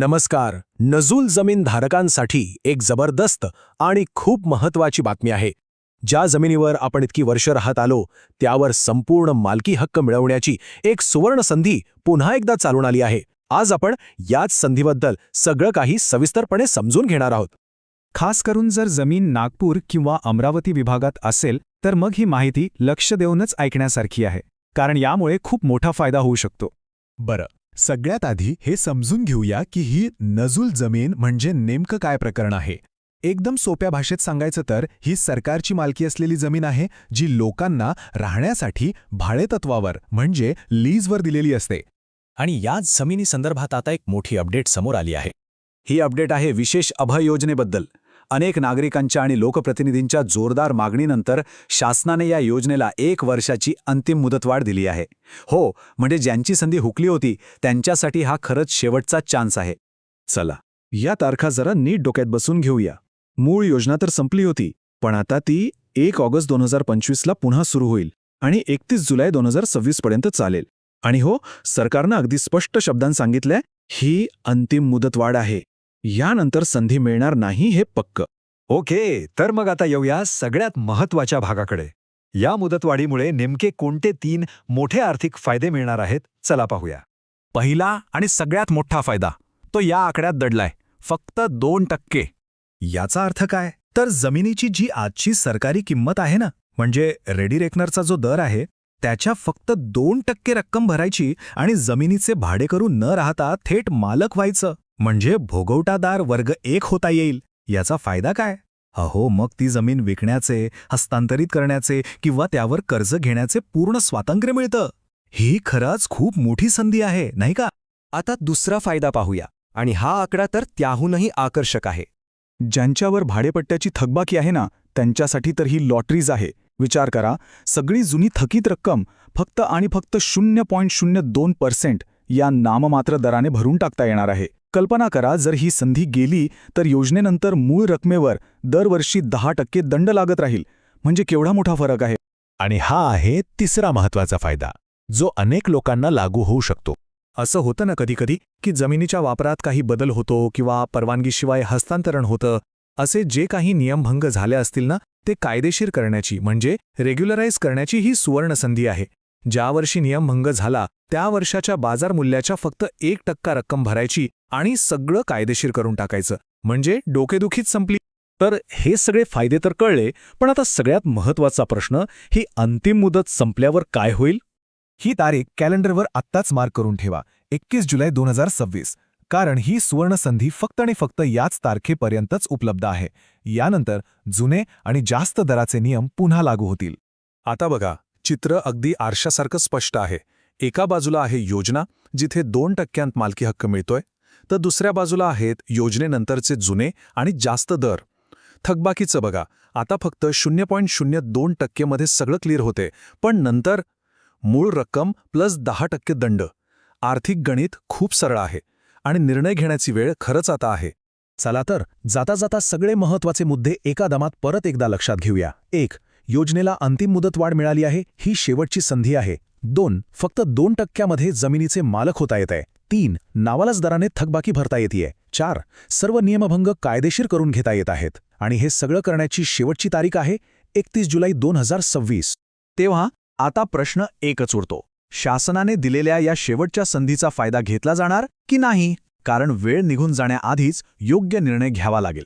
नमस्कार. नजूल जमीन धारकांसाठी एक जबरदस्त आणि खूप महत्वाची बातमी आहे. ज्या जमिनीवर आपण इतकी वर्ष राहत आलो त्यावर संपूर्ण मालकी हक्क मिळवण्याची एक सुवर्ण संधी पुन्हा एकदा चालून आली आहे. आज आपण याच संधीबद्दल सगळं काही सविस्तरपणे समजून घेणार आहोत. खास करून जर जमीन नागपूर किंवा अमरावती विभागात असेल तर मग ही माहिती लक्ष देऊनच ऐकण्यासारखी आहे. कारण यामुळे खूप मोठा फायदा होऊ शकतो. बरं. सगळ्यात आधी हे समजून घेऊया की ही नजूल जमीन म्हणजे नेमकं काय प्रकरण आहे. एकदम सोप्या भाषेत सांगायचं तर ही सरकारची मालकी असलेली जमीन आहे जी लोकांना राहण्यासाठी भाडेतत्वावर म्हणजे लीजवर दिलेली असते. आणि याच जमिनी संदर्भात आता एक मोठी अपडेट समोर आली आहे. ही अपडेट आहे विशेष अभय योजनेबद्दल. अनेक नागरिकांच्या आणि लोकप्रतिनिधींच्या जोरदार मागणीनंतर शासनाने या योजनेला एक वर्षाची अंतिम मुदतवाढ दिली आहे. हो म्हणजे ज्यांची संधी हुकली होती त्यांच्यासाठी हा खरंच शेवटचा चान्स आहे. चला या तारखा जरा नीट डोक्यात बसून घेऊया. मूळ योजना तर संपली होती पण आता ती एक ऑगस्ट दोन हजार पंचवीसला पुन्हा सुरू होईल आणि एकतीस जुलै दोन हजार सव्वीस पर्यंत चालेल. आणि हो सरकारनं अगदी स्पष्ट शब्दांत सांगितलंय ही अंतिम मुदतवाढ आहे. यानंतर संधी मिळणार नाही हे पक्क. ओके तर मग आता येऊया सगळ्यात महत्त्वाच्या भागाकडे. या मुदतवाढीमुळे नेमके कोणते तीन मोठे आर्थिक फायदे मिळणार आहेत चला पाहूया. पहिला आणि सगळ्यात मोठा फायदा तो या आकड्यात दडलाय फक्त दोन टक्के. याचा अर्थ काय? तर जमिनीची जी आजची सरकारी किंमत आहे ना म्हणजे रेडी रेकनरचा जो दर आहे त्याच्या फक्त दोन टक्के रक्कम भरायची आणि जमिनीचे भाडे करून न राहता थेट मालक व्हायचं. म्हणजे भोगवटादार वर्ग एक होता येईल. याचा फायदा काय? अहो मग ती जमीन विकण्याचे हस्तांतरित करण्याचे किंवा त्यावर कर्ज घेण्याचे पूर्ण स्वातंत्र्य मिळतं. ही खरंच खूप मोठी संधी आहे नाही का? आता दुसरा फायदा पाहूया. आणि हा आकडा तर त्याहूनही आकर्षक आहे. ज्यांच्यावर भाडेपट्ट्याची थकबाकी आहे ना त्यांच्यासाठी तर ही लॉटरीज आहे. विचार करा सगळी जुनी थकीत रक्कम फक्त आणि फक्त शून्य पॉईंट शून्य दोन पर्सेंट या नाममात्र दराने भरून टाकता येणार आहे. कल्पना करा जर ही संधी गेली तर योजनेनंतर मूळ रकमेवर दरवर्षी दहा टक्के दंड लागत राहील. म्हणजे केवढा मोठा फरक आहे? आणि हा आहे तिसरा महत्त्वाचा फायदा जो अनेक लोकांना लागू होऊ शकतो. असं होतं ना कधीकधी की जमिनीच्या वापरात काही बदल होतो किंवा परवानगीशिवाय हस्तांतरण होतं? असे जे काही नियमभंग झाले असतील ना ते कायदेशीर करण्याची म्हणजे रेग्युलराईज करण्याची ही सुवर्णसंधी आहे. ज्या वर्षी नियमभंग झाला त्या वर्षाच्या बाजार मूल्याच्या फक्त एक टक्का रक्कम भरायची आणि सगळं कायदेशीर करून टाकायचं. म्हणजे डोकेदुखीच संपली. तर हे सगळे फायदे तर कळले पण आता सगळ्यात महत्त्वाचा प्रश्न ही अंतिम मुदत संपल्यावर काय होईल? ही तारीख कॅलेंडरवर आत्ताच मार्क करून ठेवा. एकवीस जुलै दोन हजार सव्वीस. कारण ही सुवर्णसंधी फक्त आणि फक्त याच तारखेपर्यंतच उपलब्ध आहे. यानंतर जुने आणि जास्त दराचे नियम पुन्हा लागू होतील. आता बघा. चित्र अगदी आरशासारखं स्पष्ट आहे. एका बाजूला आहे योजना जिथे दोन टक्क्यांत मालकी हक्क मिळतोय. तर दुसऱ्या बाजूला आहेत योजनेनंतरचे जुने आणि जास्त दर. थकबाकीचं बघा आता फक्त शून्य पॉईंट शून्य दोन टक्केमध्ये सगळं क्लिअर होते. पण नंतर मूळ रक्कम प्लस दहा टक्के दंड. आर्थिक गणित खूप सरळ आहे आणि निर्णय घेण्याची वेळ खरंच आता आहे. चला तर जाता जाता सगळे महत्त्वाचे मुद्दे एका दमात परत एकदा लक्षात घेऊया. एक योजनेला अंतिम मुदतवाढ मिळाली आहे ही शेवटची संधी आहे. दोन फक्त दोन टक्क्यामध्ये जमिनीचे मालक होता येत आहे तीन नावालाच दराने थकबाकी भरता येते चार सर्व नियमभंग कायदेशीर करून घेता येत आहेत. आणि हे सगळं करण्याची शेवटची तारीख आहे एकतीस जुलै दोन हजार सव्वीस. तेव्हा आता प्रश्न एकच उरतो. शासनाने दिलेल्या या शेवटच्या संधीचा फायदा घेतला जाणार की नाही? कारण वेळ निघून जाण्याआधीच योग्य निर्णय घ्यावा लागेल.